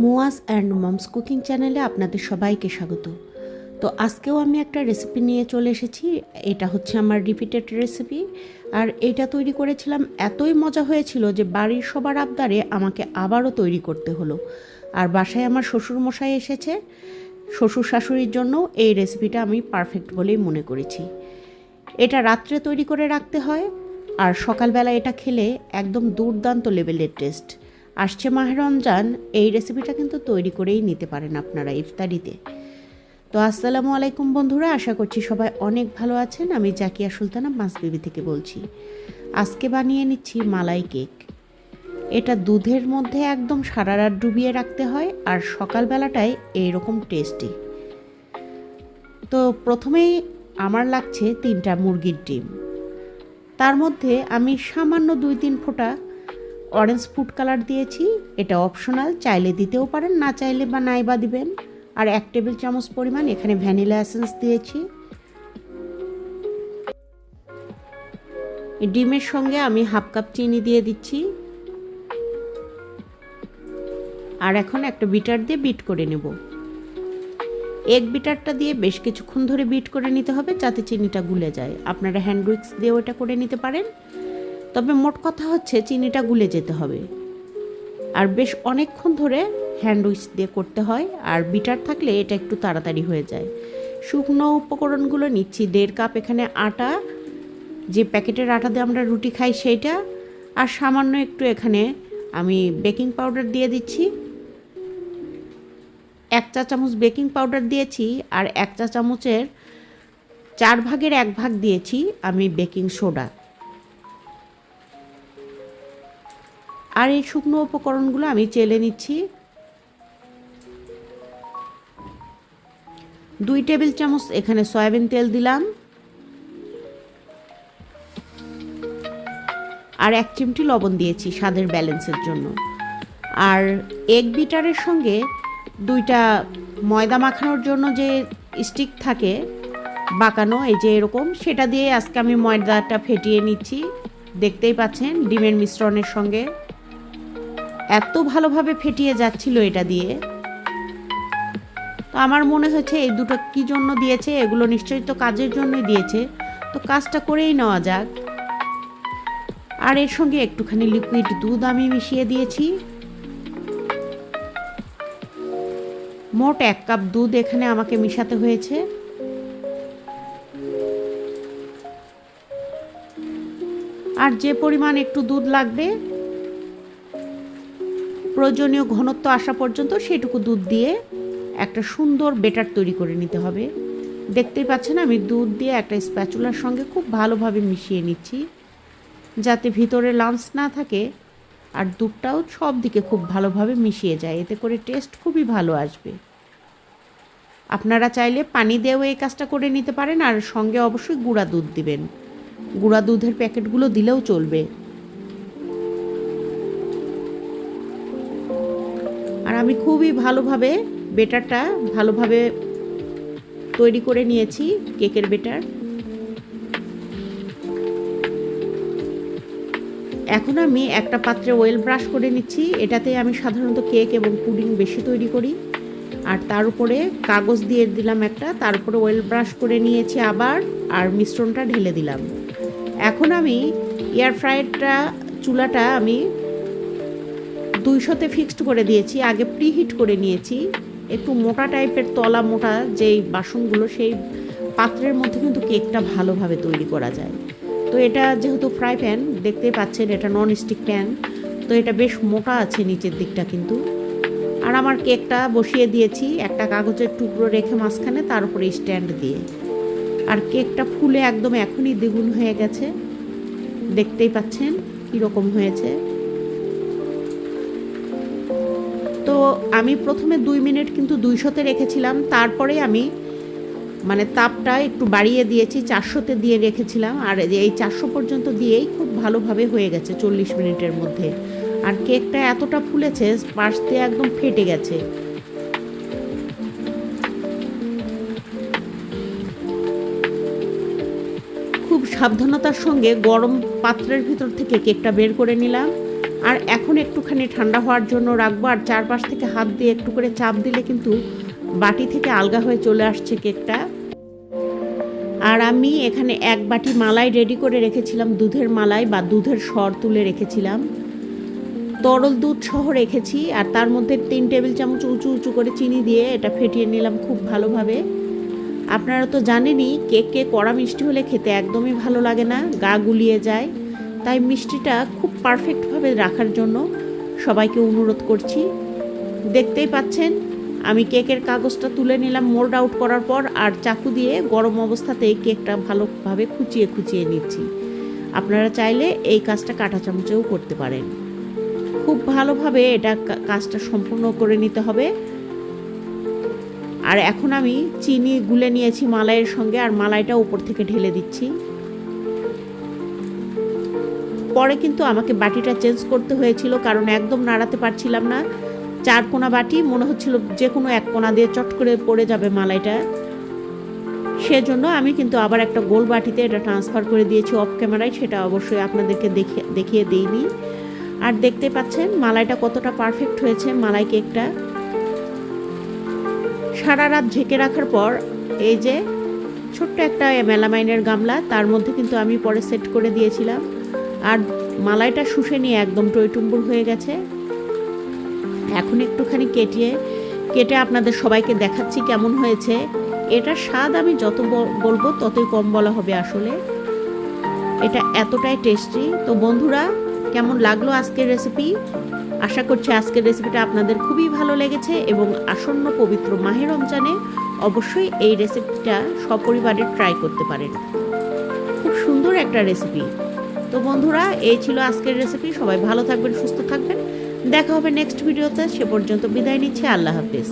Muaz and moms cooking চ্যানেলে আপনাদের সবাইকে স্বাগত। তো আজকেও আমি একটা রেসিপি নিয়ে চলে এসেছি। এটা হচ্ছে আমার রিপিটেড রেসিপি। আর এটা তৈরি করেছিলাম, এতই মজা হয়েছিল যে বাড়ির সবার আবদারে আমাকে আবারও তৈরি করতে হলো। আর বাসায় আমার শ্বশুর মশাই এসেছে। শ্বশুর শাশুড়ির জন্য এই রেসিপিটা আমি পারফেক্ট বলেই মনে করেছি। এটা রাত্রে তৈরি করে রাখতে হয়। আর সকালবেলা এটা খেলে একদম দুর্দান্ত লেভেলের টেস্ট। আসছে মাহে রমজান, এই রেসিপিটা কিন্তু তৈরি করেই নিতে পারেন আপনারা ইফতারিতে। তো আসসালামু আলাইকুম বন্ধুরা, আশা করছি সবাই অনেক ভালো আছেন। আমি জাকিয়া সুলতানা মাসবিবি থেকে বলছি। আজকে বানিয়ে নিচ্ছি মালাই কেক। এটা দুধের মধ্যে একদম সারা রাত ডুবিয়ে রাখতে হয় আর সকালবেলাটায় এইরকম টেস্টি তো প্রথমেই আমার লাগছে তিনটা মুরগির ডিম। তার মধ্যে আমি সামান্য দুই তিন ফোঁটা অরেঞ্জ ফুড কালার দিয়েছি, এটা অপশনাল চাইলে দিতেও পারেন, না চাইলে বা নাই বা দিবেন। আর এক টেবিল চামচ পরিমাণ এখানে ভ্যানিলা এসেন্স দিয়েছি। ডিমের সঙ্গে আমি হাফ কাপ চিনি দিয়ে দিচ্ছি। আর এখন একটা বিটার দিয়ে বিট করে নেব। এগ বিটারটা দিয়ে বেশ কিছুক্ষণ ধরে বিট করে নিতে হবে যাতে চিনিটা গুলে যায়। আপনারা হ্যান্ড উইক্স দিয়ে ওটা করে নিতে পারেন। তবে মোট কথা হচ্ছে চিনিটা গুলে যেতে হবে। আর বেশ অনেকক্ষণ ধরে হ্যান্ড উইক্স দিয়ে করতে হয়, আর বিটার থাকলে এটা একটু তাড়াতাড়ি হয়ে যায়। শুকনো উপকরণগুলো নিচ্ছি, দেড় কাপ এখানে আটা, যে প্যাকেটের আটা দিয়ে আমরা রুটি খাই সেইটা, আর সামান্য একটু এখানে আমি বেকিং পাউডার দিয়ে দিচ্ছি। এক চা চামচ বেকিং পাউডার দিয়েছি, আর এক চা চামচের চার ভাগের এক ভাগ দিয়েছি আমি বেকিং সোডা আর এই শুকনো উপকরণগুলো আমি চেলে নিচ্ছি। দুই টেবিল চামচ এখানে সয়াবিন তেল দিলাম। আর এক চিমটি লবণ দিয়েছি স্বাদের ব্যালেন্সের জন্য। আর এগ বিটারের সঙ্গে দুইটা ময়দা মাখানোর জন্য যে স্টিক থাকে, বাঁকানো, এই যে এরকম, সেটা দিয়ে আজকে আমি ময়দাটা ফেটিয়ে নিচ্ছি। দেখতেই পাচ্ছেন, ডিমের মিশ্রণের সঙ্গে। এত ভালোভাবে ফেটিয়ে যাচ্ছিল এটা দিয়ে। তো আমার মনে হচ্ছে এই দুটো কী জন্য দিয়েছে, এগুলো নিশ্চয়ই তো কাজের জন্যই দিয়েছে। তো কাজটা করেই নেওয়া যাক। আর এর সঙ্গে একটুখানি লিকুইড দুধ আমি মিশিয়ে দিয়েছি। মোট এক কাপ দুধ এখানে আমাকে মিশাতে হয়েছে। আর যে পরিমাণ একটু দুধ লাগবে প্রয়োজনীয় ঘনত্ব আসা পর্যন্ত সেটুকু দুধ দিয়ে একটা সুন্দর বেটার তৈরি করে নিতে হবে। দেখতেই পাচ্ছেন আমি দুধ দিয়ে একটা স্প্যাচুলার সঙ্গে খুব ভালোভাবে মিশিয়ে নিচ্ছি, যাতে ভিতরে লাঞ্চ না থাকে আর দুধটাও সব দিকে খুব ভালোভাবে মিশিয়ে যায়। এতে করে টেস্ট খুবই ভালো আসবে। আপনারা চাইলে পানি দিয়েও এই কাজটা করে নিতে পারেন, আর সঙ্গে অবশ্যই গুঁড়া দুধ দিবেন। গুঁড়া দুধের প্যাকেটগুলো দিলেও চলবে। আর আমি খুবই ভালোভাবে বেটারটা ভালোভাবে তৈরি করে নিয়েছি কেকের বেটার। এখন আমি একটা পাত্রে ওয়েল ব্রাশ করে নিচ্ছি, এটাতে আমি সাধারণত কেক এবং পুডিং বেশি তৈরি করি। আর তার উপরে কাগজ দিয়ে দিলাম একটা, তার উপরে ওয়েল ব্রাশ করে নিয়েছি আবার, আর মিশ্রণটা ঢেলে দিলাম। এখন আমি এয়ার ফ্রায়ারটা চুলাটা আমি দুইশোতে ফিক্সড করে দিয়েছি, আগে প্রিহিট করে নিয়েছি। একটু মোটা টাইপের তলা মোটা যেই বাসনগুলো, সেই পাত্রের মধ্যে কিন্তু কেকটা ভালোভাবে তৈরি করা যায়। তো এটা যেহেতু ফ্রাই প্যান দেখতেই পাচ্ছেন এটা নন স্টিক প্যান তো এটা বেশ মোটা আছে নিচের দিকটা কিন্তু। আর আমার কেকটা বসিয়ে দিয়েছি, একটা কাগজের টুকরো রেখে মাঝখানে তার উপরে স্ট্যান্ড দিয়ে। আর কেকটা ফুলে একদম এখনই দ্বিগুণ হয়ে গেছে। দেখতেই পাচ্ছেন কীরকম হয়েছে। তো আমি প্রথমে দুই মিনিট কিন্তু দুইশোতে রেখেছিলাম, তারপরে আমি মানে তাপটা একটু বাড়িয়ে দিয়েছি, চারশোতে দিয়ে রেখেছিলাম, আর এই চারশো পর্যন্ত দিয়েই খুব ভালোভাবে হয়ে গেছে চল্লিশ মিনিটের মধ্যে। আর কেকটা এতটা ফুলেছে, পাশ দিয়ে একদম ফেটে গেছে। খুব সাবধানতার সঙ্গে গরম পাত্রের ভিতর থেকে কেকটা বের করে নিলাম। আর এখন একটুখানি ঠান্ডা হওয়ার জন্য রাখব, আর চারপাশ থেকে হাত দিয়ে একটু করে চাপ দিলে কিন্তু বাটি থেকে আলগা হয়ে চলে আসছে কেকটা। আর আমি এখানে এক বাটি মালাই রেডি করে রেখেছিলাম, দুধের মালাই বা দুধের সর তুলে রেখেছিলাম। তরল দুধ সহ রেখেছি, আর তার মধ্যে তিন টেবিল চামচ উঁচু উঁচু করে চিনি দিয়ে এটা ফেটিয়ে নিলাম খুব ভালোভাবে। আপনারা তো জানেনই কেককে কড়া মিষ্টি হলে খেতে একদমই ভালো লাগে না, গা গুলিয়ে যায়। তাই মিষ্টিটা খুব পারফেক্টভাবে রাখার জন্য সবাইকে অনুরোধ করছি। দেখতেই পাচ্ছেন, আমি কেকের কাগজটা তুলে নিলাম মোল্ড আউট করার পর আর চাকু দিয়ে গরম অবস্থাতেই কেকটা ভালোভাবে খুঁচিয়ে খুঁচিয়ে নিচ্ছি। আপনারা চাইলে এই কাজটা কাঁটা চামচেও করতে পারেন। খুব ভালোভাবে এটা কাজটা সম্পূর্ণ করে নিতে হবে। আর এখন আমি চিনি গুলে নিয়েছি মালাইয়ের সঙ্গে, আর মালাইটা উপর থেকে ঢেলে দিচ্ছি। পরে কিন্তু আমাকে বাটিটা চেঞ্জ করতে হয়েছিল, কারণ একদম নাড়াতে পারছিলাম না। চার কোনা বাটি, মনে হচ্ছিল যে কোনো এক কোনা দিয়ে চট করে পড়ে যাবে মালাইটা। সেজন্য আমি কিন্তু আবার একটা গোল বাটিতে এটা ট্রান্সফার করে দিয়েছি অফ ক্যামেরায় সেটা অবশ্যই আপনাদেরকে দেখে, দেখিয়ে দিইনি। আর দেখতে পাচ্ছেন, মালাইটা কতটা পারফেক্ট হয়েছে, মালাই কেকটা। সারা রাত ঢেকে রাখার পর, এই যে ছোট্ট একটা মেলামাইনের গামলা, তার মধ্যে কিন্তু আমি পরে সেট করে দিয়েছিলাম। আর মালাইটা শুষে নিয়ে একদম টইটুম্বুর হয়ে গেছে। এখন একটুখানি কেটিয়ে, কেটে আপনাদের সবাইকে দেখাচ্ছি কেমন হয়েছে। এটার স্বাদ আমি যত বল- বলব ততই কম বলা হবে আসলে। এটা এতটাই টেস্টি তো বন্ধুরা, কেমন লাগল আজকের রেসিপি আশা করছি আজকের রেসিপিটা আপনাদের খুবই ভালো লেগেছে এবং আসন্ন পবিত্র মাহে রমজানে অবশ্যই এই রেসিপিটা সপরিবারে ট্রাই করতে পারেন। খুব সুন্দর একটা রেসিপি তো বন্ধুরা, এই ছিল আজকের রেসিপি সবাই ভালো থাকবেন, সুস্থ থাকবেন। দেখা হবে নেক্সট ভিডিওতে সে পর্যন্ত বিদায় নিচ্ছে। আল্লাহ হাফিজ।